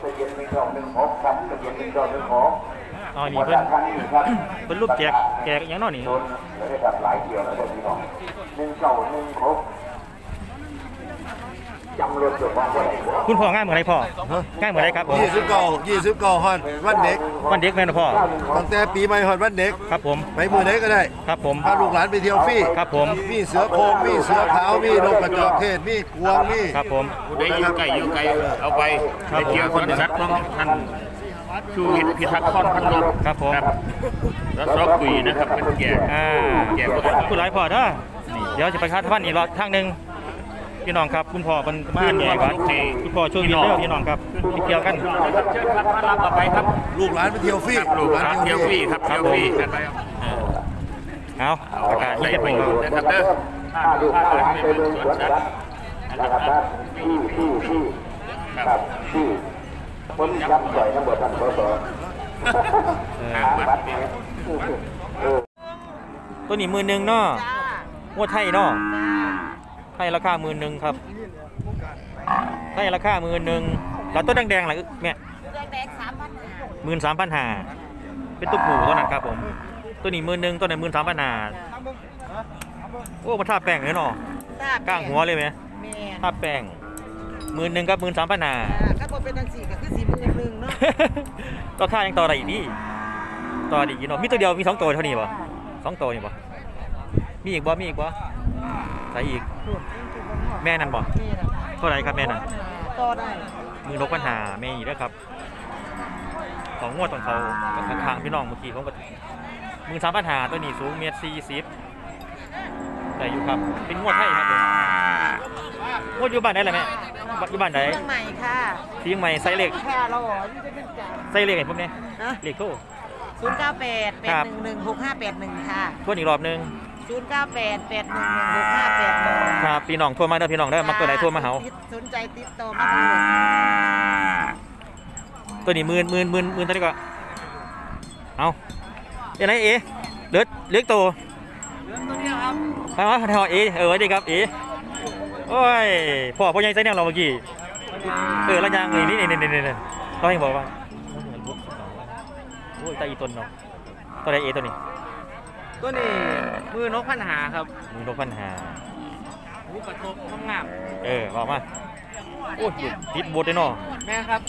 ตัวเบียนหนึ่งดอกหนึ่งหกครับทะเบียนหนึ่งดอกหนึ่งหกอ๋อนี่เพิ่นเพิ่นรูปแจกแจกอย่างน้อนี่โดนแล้วได้ครับหลายเกี่ยวแล้วเดี๋ยวพี่น้องหนึ่งเก่าหนึ่งหกจำรถจดว่าอะไรบ่ คุณพ่อง่ายเหมือนไรพ่อง่ายเหมือนไรครับผมยี่สิบเก้ายี่สิบเก้าฮอดวันเด็กวันเด็กแม่นบ่พ่อตั้งแต่ปีใหม่ฮอดวันเด็กครับผมไปมือไหนก็ได้ครับผมพาลูกหลานไปเที่ยวฟรีครับผมมีเสือโคร่งมีเสือขาวมีนกกระจอกเทศมีกวางมีครับผมได้อยู่ไกลอยู่ไกลเอาไปครับไปเที่ยวสวนสัตว์ของท่านชูวิทย์พิทักษ์คอนพันลบครับผมแล้วซอกกุยนะครับเป็นแก่อ่าแก่บ่คุณหลายพ่อเด้อเดี๋ยวจะไปคาดท่านอีกรอบทางหนึง พี่น้องครับคุณพ่อเป็นมาแก่ก่อนคุณพ่อช่วยวินเด้อพี่น้องครับไปเกี่ยวกันเชิญครับรับต่อไปครับลูกหลานไปเที่ยวฟรีครับลูกหลานเที่ยวฟรีครับเที่ยวฟรีกันไปครับเอาประกาศใส่เฮ็ดไปไปอยู่นะครับเด้อถ้าลูกหลานไปเบิ่งสวนสัตว์นะครับนะพี่พี่พี่ครับพี่คนยับใส่น้ำเบิดทันสสทางบัตรเนี่ยเออตัวนี้มือหนึงเนาะงวดไทยเนาะ ไทยราคามือหนึงครับไทยราคามือหนึงแล้วตัวแดงๆล่ะแม่เรื่องแดงสามพันห้าหมื่นสามพันห้าเป็นตัวผู้ตัวนั้นครับผม ตัวนี้หมื่นหนึ่งตัวนั้นหมื่นสามพันห้าโอ้มาทาแป้งเลยเนาะกลางหัวเลยไหมแม่ทาแป้งหมื่นหนึ่งกับหมื่นสามพันห้าก็บเป็นตังสี่ก็คือสี่หมื่นหนึ่งเนาะต่อค่ายังต่ออะไรอีกดิต่ออีกอยู่เนาะมีตัวเดียวมีสองตัวเท่านี้ป่ะสองตัวนี่ป่ะมีอีกบ่มีอีกบ่ ใส่อีก แม่นั่นบ่นี่นะเท่าไหรครับแม่นั่นต่อได้มือนกปัญหาแม่อีกแล้วครับ ของงวดของเขาข้างๆพี่น้องเมื่อกี้ผมก็มือสามปัญหาตัวนี้สูงเมตรสี่สิบแต่อยู่ครับ เป็นงวดไทยครับผมงวดอยู่บ้านไหนล่ะแม่อยู่บ้านไหนเรื่องใหม่ค่ะที่ยังใหม่ไซเล็กแค่เราอ๋อที่จะเป็นจ่าไซเล็กไอ้พวกนี้นะเล็กโทศูนย์เก้าแปดแปครัดบหนึ่งหนึ่งหกห้าแปดหนึ่งค่ะทวนอีกรอบหนึง ศูนย์เก้าแปดแปดหนึ่งหนึ่งหกห้าแปดหนึ่งครับพี่น้องโทรมาเด้อพี่น้องเด้อมักตัวไหนโทรมาเฮาสนใจติดต่อมาทางเลยตัวนี้หมื่นหมื่นหมื่นหมื่นเท่าไหร่ก็เอาเดี๋ยวไหนเอเลือดเลือดโตตัวเดียวครับไปมาทอเอเออสวัสดีครับเอโอ้ยพ่อพ่อใหญ่ใจแนวเราเมื่อกี้เออแล้วยังนี่นี่นี่นี่นี่นี่เราให้บอกว่าโอ้ยใจอีตนเนาะตัวใดเอตัวนี้ตัวนี้ มือนกพันหาครับมือนกพันหาหูกระทบข้างงามเออบอกมาโอ้ยติดบดเลยเนาะแม่ครับ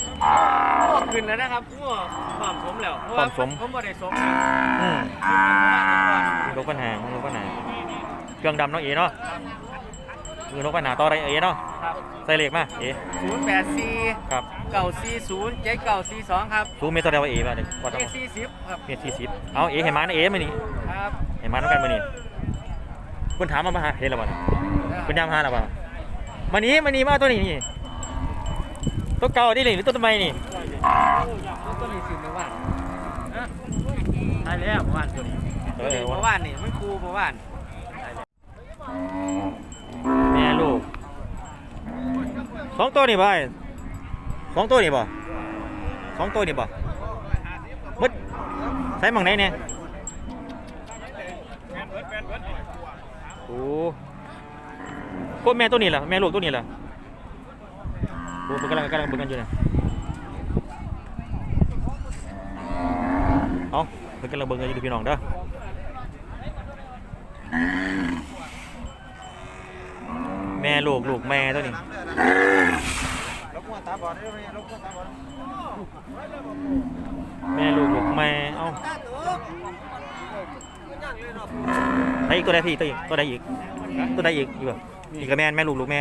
พวกขึ้นแล้วนะครับพวกความสมแล้วเพราะว่าความสมผมบ่ได้สมอืมมือนกพันหามือนกพันหาเครื่องดำเนาะเอเนาะมือนกพันหาต่ออะไรเอเนาะครับใส่เหล็กมาเอศูนย์แปดสี่ครับเก้าสี่ศูนย์เจ็ดเก้าสี่สองครับสูงเมตรเท่าไหร่วะเอมาเนี่ยวัดเจ็เอาดสี่สิบครับเมตรสี่สิบเอาเอเห็นมานะเอมานี่ครับ เห็นมาน้ำกันมานี่คุณถามมามาหาเห็นแล้วบ่นะคุณยามหาแล้วบ่มานี้มานี้มาตัวนี้นี่ตัวเก่าดิหรือตัวทำไมนี่ตัวนี้สิบเมื่อวานนะตายแล้วเมื่อวานตัวนี้เอตัวอนี้เมื่อวานนี่มันครูเมื่อวานแม่ลูกสองตัวนี่บ่ไอ้สองตัวนี่บ่สองตัวนี่บ่มึดใส่หมังไหนเนี่ย โอ้ก็แม่ตัวนี้ล่ะแม่ลูกตัวนี้ล่ะโอ้กำลังกำลังเบิ่งกันอยู่เนี่ยเอาเพิ่นกำลังเบิ่งกันอยู่พี่น้องเด้อแม่ลูกลูกแม่ตัวนี้แม่ลูกลูกแม่เอ้า ไอ้ตัวใดพี่ตัวอีกตัวใดอีกตัวใดอีกอยู่บ่อีกกับแม่แม่ลูกลูกแม่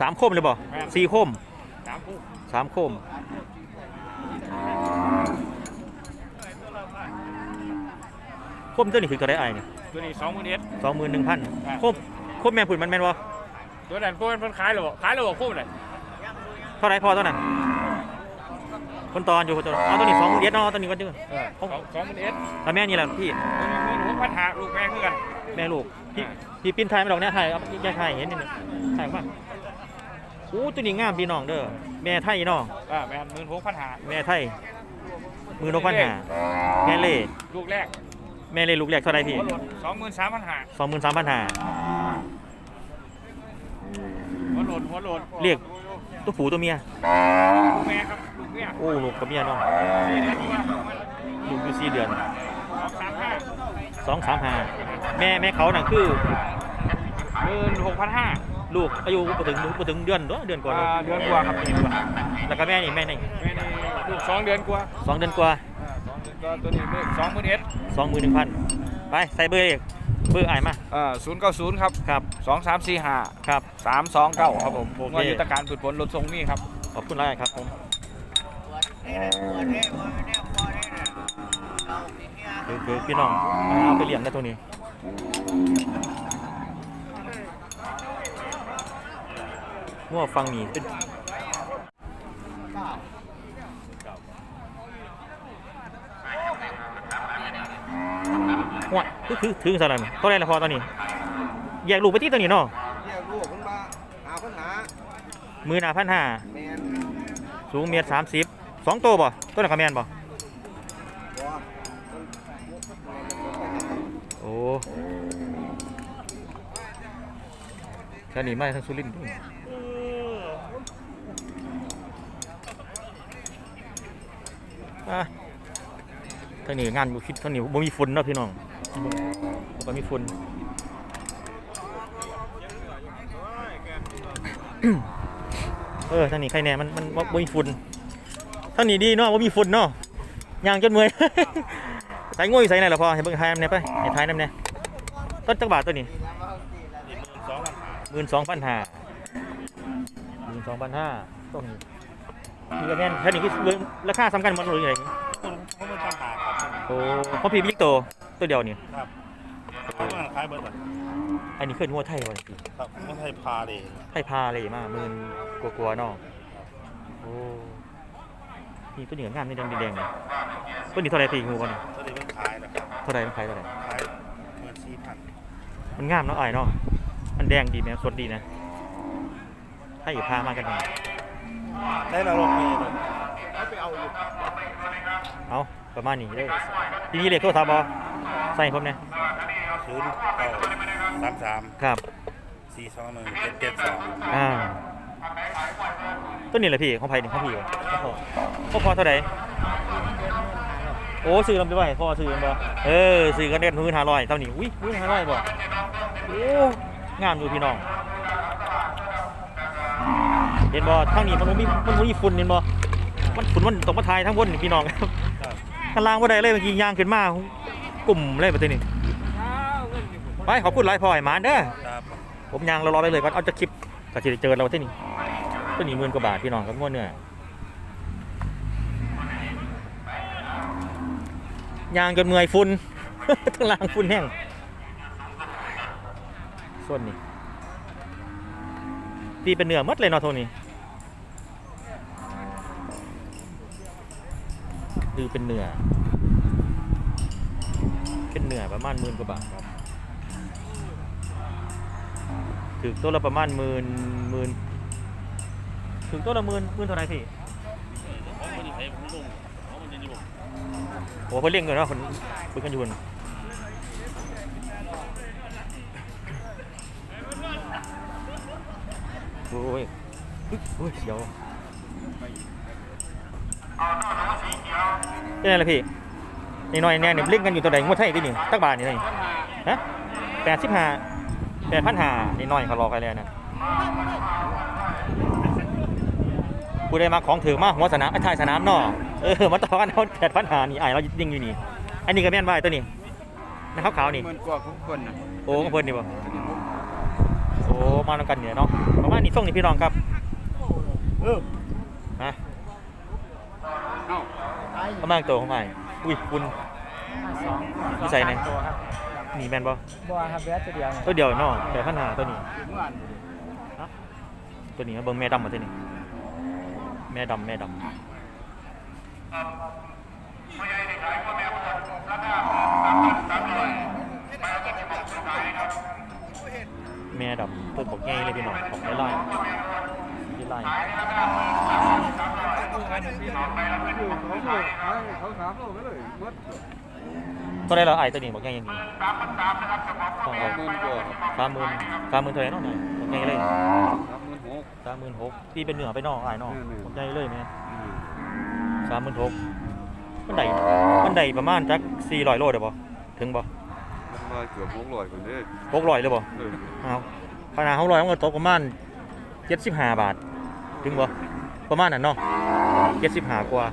สามโคมเลยบ่สี่โคมสามคู่สามโคมโคมตัวนี้คือตัวได้ไอ้เนี่ยตัวนี้สองหมื่นเอ็ดสองหมื่นหนึ่งพันโคมโคมแม่ผุนมันแม่นวะตัวนั้นพวกมันขายหรอขายหรอคู่เลยเท่าไหรพอเท่านั้นคนตอนอยู่คนตอนเอาตัวนี้สองหมื่นเอ็ดเนาะตัวนี้ก็จื้อสองสองหมื่นเอ็ดแล้วแม่นี่แหละพี่ตัวนี้มือหนู พันหาลูกแม่คือกัน แม่ลูกพี่พี่ปิ้นไทยไม่ดอกเนี่ยไทยเอาแยกไทยเห็นนี่ไทยมาอู้ตัวนี้งามพี่น้องเด้อแม่ไทยเนาะอ่าแม่มือหกพันหาแม่ไทยมือนกพันหาแม่เล่ลูกแรก แม่เล่ลูกแรกเท่าไหรพี่สองหมื่นสามพันหาสองหมื่นสามพันหาหัวโหลดหัวโหลดเรียกตัวผูตัวเมียลูกแม่ครับลูกโอ้ลูกกับเมียเนาะลูกอยู่สี่เดือน สองสามห้าแม่แม่เขานั่นคือหมื่นหกพันห้าลูกอายุบ่ถึงบ่ถึงเดือนเนาะเดือนกว่าเนอะเดือนกว่าครับเดือนกว่าแล้วก็แม่นี่แม่นี่แม่นี่ลูกสองเดือนกว่าสองเดือนกว่าอ่าสองเดือนกว่าตัวนี้สองหมื่นเอ็ดสองหมื่นหนึ่งพันไปใส่เบอร์เอกเบอร์ไอ้ายมาอ่าศูนย์เก้าศูนย์ครับครับสองสามสี่ห้าครับ สามสองเก้าครับผมโอเคงวดยุทธการฝึกฝนรถทรงนี่ครับ ขอบคุณหลายครับผม คือคือพี่น้องเอาไปเลี้ยงได้ตัวนี้งัวฟังนี่เป็นหัวคือคือถึงสารนเท่าไหรละพอตอนนี้แยกลูกไปที่ตัวนี้เนาะเรียกลูกคนมาหาคนหามือหนาพันห้าแมนสูงเมตรสามสิบสองตัวบ่ตัวนักแมนบ่ แค่นี้มาทั้งสุรินทร์ด้วยอะทางนี้งานบุคิดทางนี้บ่มีฝุ่นเนาะพี่น้องบ่บ่มีฝุ่นเออทางนี้ใครแน่มันมันบ่บ่มีฝุ่นทางนี้ดีเนาะบ่มีฝุ่นเนาะย่างจนเมื่อยใส่ง่วยใส่ไหนล่ะพอให้เบิ่งทายน้ำเนี่ยไปให้ทายน้ำเนี่ย ต้นจักบาทตัวนี้หมื่นสองพันห้าหมื่นสองพันห้าต้นนี้นี่ก็แม่นแค่นี้คือราคาสำคัญหมันเลยไงเขาเป็นทหารครับโอ้เพราะพี่บิ๊กโตตัวเดียวนี่ครับเขามาขายเบิร์ดก่อนอันนี้เคยงัวไทยวันนี้ครับไม่ใช่พาเลยไทยพาเลยมาหมื่นกลัวๆเนาะโอ้นี่ตัวนี้ก็งามในแดงแดงๆเลยตัวนี้เท่าไหรพี่งูกันก็เลยเป็นขายนะครับเท่าไหรมันขายเท่าไหร ขายเงินสี่พัน มันงามเนาะไอ้ายเนาะมันแดงดีไหมสดดีนะให้พามากันหน่อยได้เราลงไปเลยเอาประมาณนี้เลยทีนี้เลขโทรศัพท์บอใส่ผมเนี่ยศูนย์เก้าสามสามครับสี่สองหนึ่งเจ็ดเจ็ดสองอ่าต้นนี้แหละพี่ของไผ่หนึ่งของพี่วะพ่อพ่อพอเท่าไหร่ โอ้ซื้อลำไปไว้พ่อซื้อลำบ่เออซื้อกันเด็ดมือห้าร้อยเท่านี้อุ้ยมือห้าร้อยบ่โอ้งามอยู่พี่น้องเห็นบ่ทั้งนี้มันบ่มีมันบ่มีฝุ่นเห็นบ่มันฝุ่นมันตกมาทายทั้งบนนี่พี่น้องครับข้างล่างบ่ได้เลยเมื่อกี้ย่างขึ้นมากลุ่มเลยประเทศนี้ไปขอบคุณหลายพ่อไอ้หมานเด้อครับผมยางรอๆไปเลยก่อนเอาจะคลิปก็จะได้เจอเราที่นี่ตัวนี้หมื่นกว่าบาทพี่น้องครับงวดเนื้อ ยางจนเมื่อยฝุ่นทั้งล่างฝุ่นแห้งส่วนนี้ตีเป็นเนื้อหมดเลยเนาะโทนี่ดูเป็นเนื้อเป็นเนื้อประมาณหมื่นกว่าบาทครับถึงตัวละประมาณหมื่นหมื่นถึงตัวละหมื่นหมื่นเท่าไหร่พี่ ผมไม่ได้ใช้ผมลงเขามันจะอยู่ โอ้เพิ่นเลี้ยงเงินเนาะเพิ่นเพิ่นกันอยู่เพิ่นโอ้ยโอ้ยเสียวเป็นไงล่ะพี่นี่น้อยแน่เนี่ยเล่นกันอยู่ตัวใดงวดไทยที่นี่ตักบาทนี่เท่าไหร่ฮะแปดสิบห้าแปดพันห้านี่น้อยเขารอกันแล้วนะ ผู้ได้มาของถือมาหัวสนามไอ้ท้ายสนามเนาะเออมาต่อกันเอาแปดพันหานี่ไอ้ายเรายิงอยู่นี่ อันนี้ก็แม่นว่าไอ้ตัวนี้นะขาวๆนี่หมื่นกว่าทุกคนนะโอ้ของเพิ่นนี่บ่โอ้มานํกันเนี่ยเนาะประมาณนี้ส่งนี่พี่น้องครับเออนะประมาณตัวของไอ้ายอุ้ยคุณสองนิสัยไหนตัวครับนี่แม่นบ่บัวครับเบียตัวเดียวเนี่ยตัวเดียวเนาะแปดพันหาตัวนี้ตัวนี้เบิ่งแม่ดำมาตัวนี้แม่ดำแม่ดำแม่ดำต้นบอกง่ายเลยพี่น้องของไล่ไล่ไล่เขาถามเราไปเลยมดตัวใดเราไอ้ตัวนี้บอกง่ายอย่างนี้ต้องเอาหมื่นกว่าสามหมื่นสามหมื่นเท่าไหร่เนาะหน่อยบอกง่ายเลยสามหมื่นหกสามหมื่นหกพี่เป็นเหนือไปนอกไอ้นอกบอกง่ายเลยไหมสามหมื่นหกมันได้มันได้ประมาณจักสี่ร้อยโลเดี๋ยวบ่ถึงบ่มันมาเกือบหกร้อยคนเด้หกร้อยเลยบ่เออเอาขนาดหกร้อยมันก็ตกประมาณเจ็ดสิบห้าบาท ถึงบ่ประมาณนั้นเนาะเจ็ดสิบห้ากว่า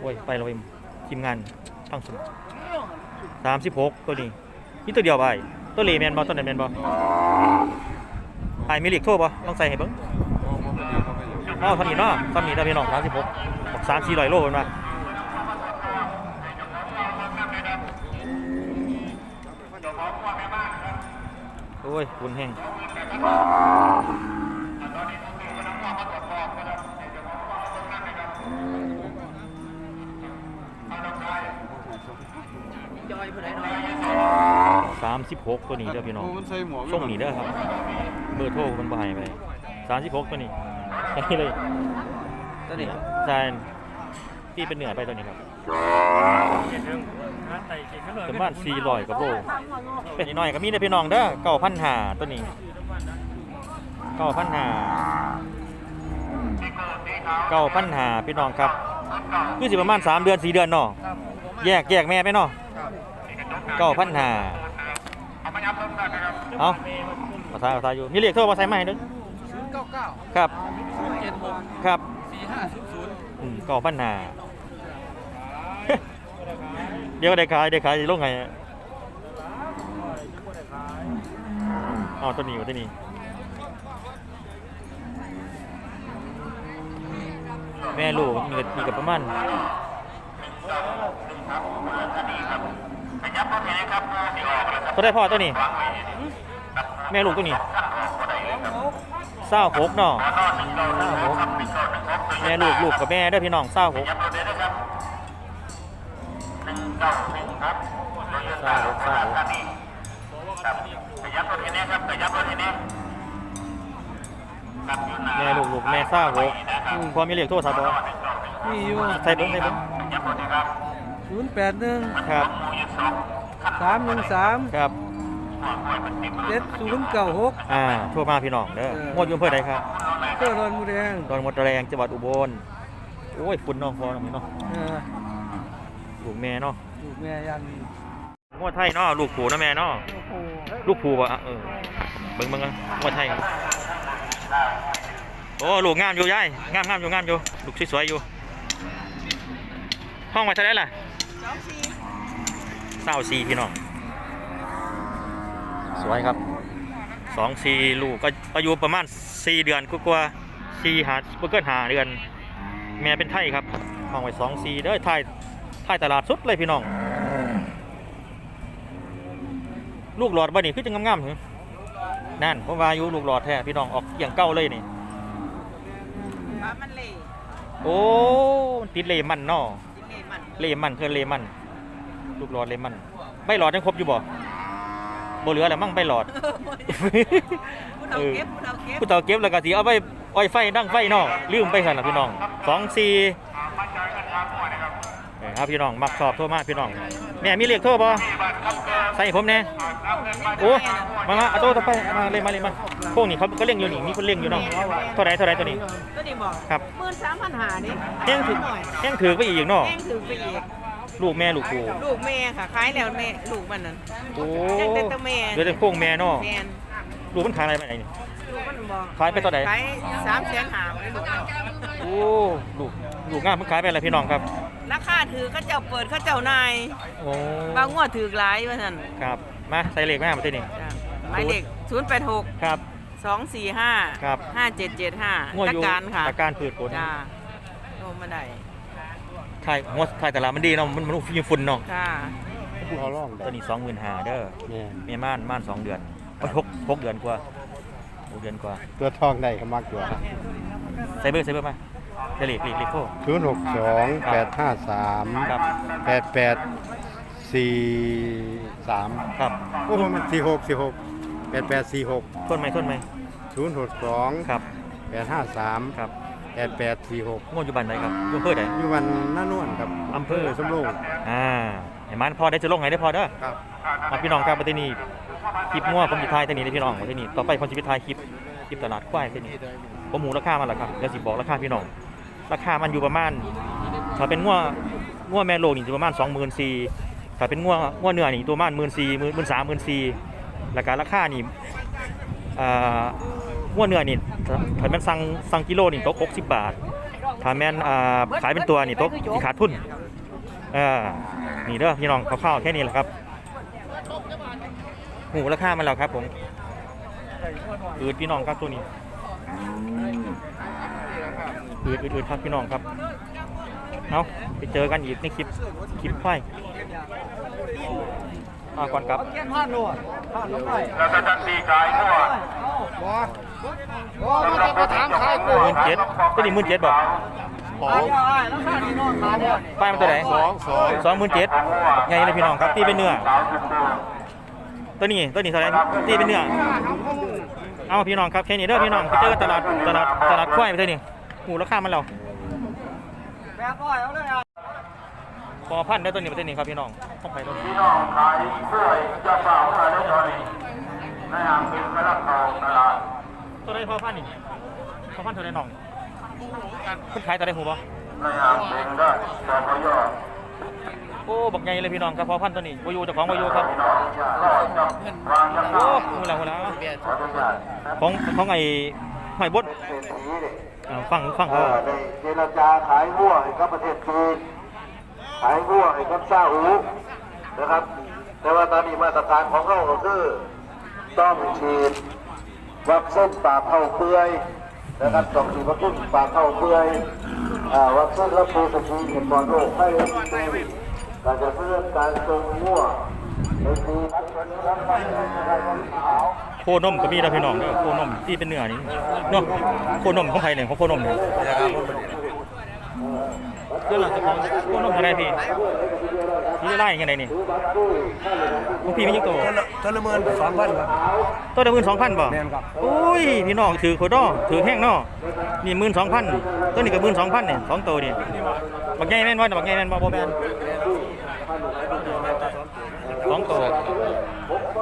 โอ้ยไปเราไปทีมงานตั้งสมสามสิบหกตัวนี้นี่ตัวเดียวไปตัวเลแมนบ่ตัวไหนแมนบ่ ไอ้มีเหล็กโทษบ่ลองใส่ให้เบิ่งอ๋อทำนี่เนาะทำนี่ได้พี่น้องสามสิบหกบอกสามสี่ร้อยโลเป็นมาโอ้ยคุณแห้งสามสิบห กตัวนี้เด้อพี่น้องมันใส่หมวกส่งหนีเด้อครับเบอร์โทรมันบ่ให้ไปสามสิบหกตัวนี้ใช่เลยตัวนี้ใช่ที่เป็นเหนือไปตัวนี้ครับประมาณสี่ร้อยกับโลเป็นนิดหน่อยก็มีเด้อพี่น้องเด้อเก้าพันหาตัวนี้เก้าพันหาเก้าพันหาพี่น้องครับคือสิประมาณสามเดือนสี่เดือนเนาะแยกแยกแม่ไปเนาะเก้าพันหา เอาภาษาภาษาอยู่ มีเรียกโทรภาษาใหม่เด้อศูนย์เก้าเก้าครับศูนย์เจ็ดหกครับสี่ห้าศูนย์ศูนย์อืมก่อปัญหาเดี๋ยวได้ขายได้ขายจะลงไงอะเอาตัวนี้อยู่ตัวนี้แม่ลูกมีกับมีกับประมาณตัวได้พ่อตัวนี้ แม่ลูกตัวนี้เศร้าหกเนาะเศร้าหกแม่ลูกลูกกับแม่เด้อพี่น้องเศร้าหกเศร้าหกเศร้าหกแม่ลูกลูกแม่เศร้าหกพอมีเรียกโทษครับบ่มีอยู่ใส่เบิ้งใส่เบิ้งศูนย์แปดหนึ่งครับสามหนึ่งสามครับ เจ็ดศูนย์เก้าหกอ่าโทั่วมาพี่น้องเด้อเอองวดอยุ่อำเพื่อใดครับเพื่อรอนมูแดงดอนมดแรงจังหวัดอุบลโอ้ยฝุ่นเน้องพอเนาะพี่เนาะเออลูกแม่เนาะลูกแม่ยันงวดไทยเนาะลูกผูเนาะแม่เนาะโอ้โหลูกผูบ่อะเออเบิ่งเบิ่งกันงวดไทยโอ้ลูกงามอยู่ยายงามงามอยู่งามอยู่ลูกสวยๆอยู่ ห้องไว้เท่าไหร่ล่ะเศร้าสี่พี่น้อง สวยครับสองสี่ลูกก็อายุประมาณสี่เดือนกว่าๆสี่หาบ่เกินหาเดือน แม่เป็นไทยครับห้องไว้สองสี่เด้อไทยไทยตลาดสุดเลยพี่น้อง ลูกหลอดบ่นี่คือจังงามๆหึนั่นผมว่าอยู่ลูกหลอดแท้พี่น้องออกอย่างเก่าเลยนี่ฟ้ามันเล่โอ้มันติดเลมันเนาะดิเล่มันเลมันคือเลมัน ลูกหลอดเลมันใบหลอดยังครบอยู่บ่ บ่เหลือแล้วมั้งใบหลอด ผู้เราเก็บผู้เราเก็บผู้เฒ่าเก็บแล้วก็สิเอาไปอ้อยไฟดังไฟเนาะลืมไปสั่นล่ะพี่น้องสองสี่เอ้ยครับพี่น้องมักชอบโทรมาพี่น้องแม่มีเลขโทรบ่ใส่ให้ผมแน่โอ้มามาเอาโทรต่อไปมาเลยมาเลยมาพวกนี้เขาเขาเลี้ยงอยู่นี่มีคนเลี้ยงอยู่เนาะเท่าไหรเท่าไหรตัวนี้ตัวนี้บอกครับหมื่นสามพันหานี่แห้งถือหน่อยแห้งถือไปอีกเนาะแห้งถือไปอีก ลูกแม่ลูกกูลูกแม่ค่ะขายแล้วแม่ลูกมันนั่นโอ้ยังแต่ตัวแม่เหลือแต่โค้งแม่เนาะแมนลูกมันขายอะไรไปไหนนี่ ลูกมันบอกขายไปเท่าไหร่ขายสามแสนหาไว้ลูกมันโอ้ลูกลูกงามมันขายไปอะไรพี่น้องครับราคาถือเขาเจ้าเปิดเขาเจ้านายโอ้บางงวดถือหลายว่าท่านครับมาใส่เลขมามาที่นี่จ้ะหมายเลขศูนย์แปดหกครับ สองสี่ห้าครับ ห้าเจ็ดเจ็ดห้างวดตะอยู่การค่ะตะการพืชผล จ้าโอ้มาได้ ถ่ายงวดถ่ายตลาดมันดีเนาะมันมันฟิล์มฝุ่นเนาะค่ะเขาล่องตัวนี้สองหมื่นห้าเด้อแม่เมียม่านม่านสองเดือนโอ้ยหกหกเดือนกว่าหกเดือนกว่าตัวทองได้ก็มากตัวใส่เบอร์ใส่เบอร์มาเดลีกลีกลีกโฟศูนย์หกสองแปดห้าสามครับแปดแปดสี่สามครับโอ้โหมันสี่หกสี่หกแปดแปดสี่หกทนไหมทนไหมศูนย์หกสองครับแปดห้าสามครับ แปดแปดสี่หกงวดอยู่บ้านไหนครับอยู่อำเภอไหนอยู่วันหน้านวลครับอำเภอสำโรงอ่าเห็นมันพอได้จะลงไงได้พอเด้อครับมาพี่น้องครับประเทศนี้คลิปมั่วผมจะทายที่นี่เลยพี่น้องประเทศนี้ต่อไปผมจะไปทายคลิปคลิปตลาดควายประเทศนี้ผมหมูราคามาแล้วครับเดี๋ยวสิบอกราคาพี่น้องราคามันอยู่ประมาณถ้าเป็นงัวงัวแม่โลกนี่จะประมาณ24,000ถ้าเป็นงัวงัวเนื้อนี่ตัวประมาณ14,000 13,000 14,000แล้วก็ราคานี่อ่า งัวเนื้อนี่ถ้าแม่นสั่งสั่งกิโลนี่ตก60 บาท ถ้าแม่นอ่าขายเป็นตัวนี่ตกสิขาดทุนเอ่านี่เด้อพี่น้องคร่าวๆแค่นี้แหละครับหูราคามันแล้วครับผมอืดพี่น้องครับตัวนี้อืดอืดครับพี่น้องครับเอาไปเจอกันอีกในคลิปคลิปไฟมาก่อนครับเกียนพลาดโลดพลาดลงไปแล้วก็จะตีกายทั่วบ่ บ่มันจะถามขายกูหมื่นเจ็ดตัวนี้หมื่นเจ็ดบอกขอราคานี้นอนขาเนี่ยป้ายมันตัวไหนสองสองสองหมื่นเจ็ดไงเลยพี่น้องครับตีเป็นเนื้อสาวจุดตูตัวนี้ตัวนี้เท่าไหรตีเป็นเนื้อ เอาพี่น้องครับแค่นี้เด้อพี่น้องไปเจอกันตลาดตลาดตลาดควายไปเท่านี้หูราคามันแล้วแบบร้อยเอาเลยอะพอพันได้อตัวนี้ไปเท่านี้ครับพี่น้องต้องไปตัวนี้พี่น้องขายกล้วยจะเปล่าอะไรได้ตอนนี้ในห้างเป็นกระลักทองตลาด ตัวไหนพอพันนี่พอพันเท่าไหรน้องคุณขายตัวไหนหูบ่ในห้างเป็นได้สพยโอ้บักใหญ่เลยพี่น้องครับพอพันตัวนี้วายูเจ้าของวายูครับพี่น้องอย่ารอจับวางยักษ์โอ้หูแล้วหูแล้วขออนุญาตของของไอ้หอยบดเศรษฐีเนี่ยเอาฟังฟังเอเขาอในเจรจาขายวัวให้กับประเทศจีนขายวัวให้กับซาอุนะครับ แต่ว่าตอนนี้มาตรฐานของเราก็คือต้องฉีด วัคซีนปากเข้าเปื่อยนะครับต้องฉีวัคซีนปากเข้าเปื่อยอ่าวัคซีนรับมือสกีเห็นบอลโลกให้ดีการจะเพื่อการทรงวัวในปีนั้โคนมก็มีนะพี่น้องเด้อโคนมที่เป็นเนื้อนี่เนาะโคนมของใครเนี่ยของโคนมเนี่ย เรื่องหลังจากของโคนมอะไรพี่พี่จะไล่ยังไงนี่ของพี่มียิ่งโตต้นละเมินสองพันครับตัวเดียวหมื่นสองพันบ่แม่นครับอุ้ยพี่น้องถือโคดอถือแห้งเนาะนี่หมื่นสองพันตัวนี้ก็หมื่นสองพันเนี่ยสองตัวนี่บักใหญ่แม่นบ่บักใหญ่แม่นบ่บ่แม่นสองตัว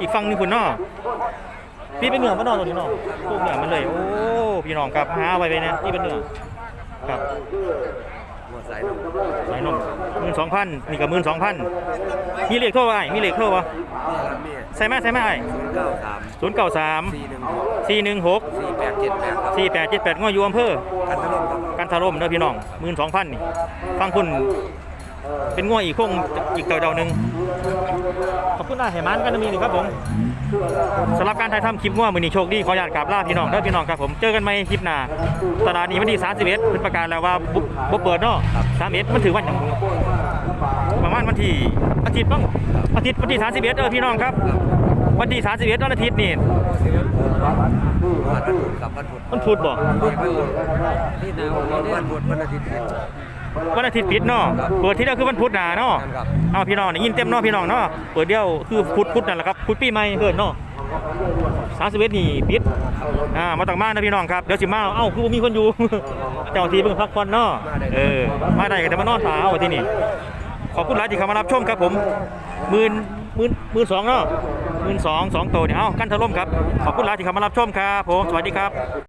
อีกฝั่งหนึงคุณเนาะพี่เป็นเหนือมาเนาะตัวนี้เนาะพวกเหนือมันเลยโอ้พี่น้องครับหาไว้ไปนะนี่เป็นเหนือครับ สายนมหมื่นสองพันนี่ก็หมื่นสองพันมีเลขโทรไว้มีเลขโทรวะใส่มาใส่มาไอ้เก้าสามศูนย์เก้าสามสี่หนึ่งหกสี่หนึ่งหกสี่แปดเจ็ดแปดครับสี่แปดเจ็ดแปดง้ออยู่อำเภอกันทะลุครับกันทารมเด้อพี่น้องหมื่นสองพันนี่ฟังคุณเป็นง้ออีกคงอีกเต่าเดาหนึ่งขอบคุณนายเหมันกันนะมีหนึ่งครับผม สำหรับการถ่ายทำคลิปง้อมือนี้โชคดีขออนุญาตกราบลาพี่น้องเด้อพี่น้องครับผมเจอกันใหม่คลิปหน้าตลาดนี้วันที่31เป็นประกาศแล้วว่าบุบ่เปิดเนาะ31มันถือวันหยังประมาณวันที่อาทิตย์บ้างอาทิตย์วันที่31เด้อพี่น้องครับ วันที่31วันอาทิตย์นี่วันพุธกับวันพุธมันพูดบ่ที่นาวันพุธวันอาทิตย์ วันอาทิตย์ปิดเนาะเปิดที่เดียวคือวันพุธหนาเนาะครับเอาพี่น้องได้ยินเต็มเนาะพี่น้องเนาะเปิดเดียวคือพุธพุธนั่นแหละครับพุธปีใหม่เกิดเนาะสามสิบเอ็ดนี่ปิดอ่ามาต่างมานะพี่น้องครับเดี๋ยวสิมาเอ้าคือบ่มีคนอยู่เจ้าที่เพิ่งพักผ่อนเนาะเออมาได้ก็จะมานอนถาเอาไว้ที่นี่ขอบคุณหลายที่เข้ามารับชมครับผมหมื่นหมื่นหมื่นสองเนาะหมื่นสองสองตัวเนี่ยเอ้ากันถล่มครับขอบคุณหลายที่เข้ามารับชมครับผมสวัสดีครับ